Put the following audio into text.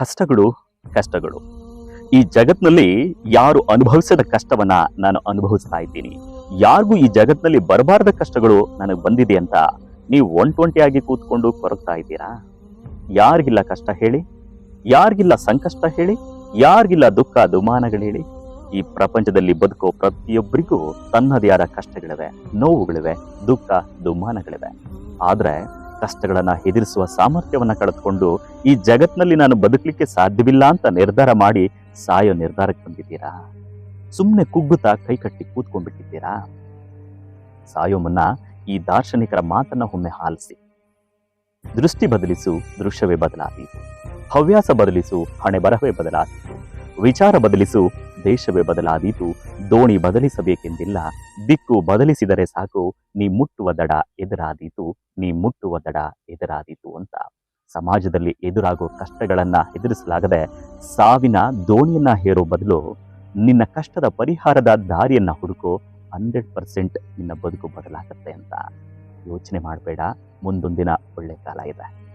ಕಷ್ಟಗಳು ಕಷ್ಟಗಳು. ಈ ಜಗತ್ನಲ್ಲಿ ಯಾರು ಅನುಭವಿಸದ ಕಷ್ಟವನ್ನ ನಾನು ಅನುಭವಿಸ್ತಾ ಇದ್ದೀನಿ. ಯಾರಿಗೂ ಈ ಜಗತ್ನಲ್ಲಿ ಬರಬಾರದ ಕಷ್ಟಗಳು ನನಗೆ ಬಂದಿದೆ ಅಂತ ನೀವು ಒಂಟೊಂಟಿಯಾಗಿ ಕೂತ್ಕೊಂಡು ಕೊರಗ್ತಾ ಇದ್ದೀರಾ? ಯಾರಿಗಿಲ್ಲ ಕಷ್ಟ ಹೇಳಿ? ಯಾರಿಗಿಲ್ಲ ಸಂಕಷ್ಟ ಹೇಳಿ? ಯಾರಿಗಿಲ್ಲ ದುಃಖ ದುಮಾನಗಳು ಹೇಳಿ? ಈ ಪ್ರಪಂಚದಲ್ಲಿ ಬದುಕೋ ಪ್ರತಿಯೊಬ್ಬರಿಗೂ ತನ್ನದೇ ಆದ ಕಷ್ಟಗಳಿವೆ, ನೋವುಗಳಿವೆ, ದುಃಖ ದುಮ್ಮಾನಗಳಿವೆ ಆದ್ರೆ ಕಷ್ಟಗಳನ್ನ ಎದುರಿಸುವ ಸಾಮರ್ಥ್ಯವನ್ನ ಕಳೆದುಕೊಂಡು ಈ ಜಗತ್ತಿನಲ್ಲಿ ನಾನು ಬದುಕಲಿಕ್ಕೆ ಸಾಧ್ಯವಿಲ್ಲ ಅಂತ ನಿರ್ಧಾರ ಮಾಡಿ ಸಾಯೋ ನಿರ್ಧಾರಕ್ಕೆ ಬಂದಿದ್ದೀರಾ? ಸುಮ್ಮನೆ ಕುಗ್ಗುತ್ತಾ ಕೈಕಟ್ಟಿ ಕೂತ್ಕೊಂಡ್ಬಿಟ್ಟಿದ್ದೀರಾ? ಸಾಯೋ ಮುನ್ನ ಈ ದಾರ್ಶನಿಕರ ಮಾತನ್ನ ಒಮ್ಮೆ ಆಲಿಸಿ. ದೃಷ್ಟಿ ಬದಲಿಸು, ದೃಶ್ಯವೇ ಬದಲಾದೀತು ಹವ್ಯಾಸ ಬದಲಿಸು ಹಣೆ ಬರಹವೇ ಬದಲಾದೀತು ವಿಚಾರ ಬದಲಿಸು, ದೇಶವೇ ಬದಲಾದೀತು, ದೋಣಿ ಬದಲಿಸಬೇಕೆಂದಿಲ್ಲ, ದಿಕ್ಕು ಬದಲಿಸಿದರೆ ಸಾಕು, ನೀ ಮುಟ್ಟುವ ದಡ ಎದುರಾದೀತು, ನೀ ಮುಟ್ಟುವ ದಡ ಎದುರಾದೀತು ಅಂತ. ಸಮಾಜದಲ್ಲಿ ಎದುರಾಗೋ ಕಷ್ಟಗಳನ್ನು ಎದುರಿಸಲಾಗದೆ, ಸಾವಿನ ದೋಣಿಯನ್ನ ಹೇರೋ ಬದಲು ನಿನ್ನ ಕಷ್ಟದ ಪರಿಹಾರದ ದಾರಿಯನ್ನ ಹುಡುಕೋ, ಹಂಡ್ರೆಡ್ ಪರ್ಸೆಂಟ್ ನಿನ್ನ ಬದುಕು ಬದಲಾಗತ್ತೆ ಅಂತ ಯೋಚನೆ ಮಾಡಬೇಡ, ಮುಂದೊಂದಿನ ಒಳ್ಳೆ ಕಾಲ ಇದೆ.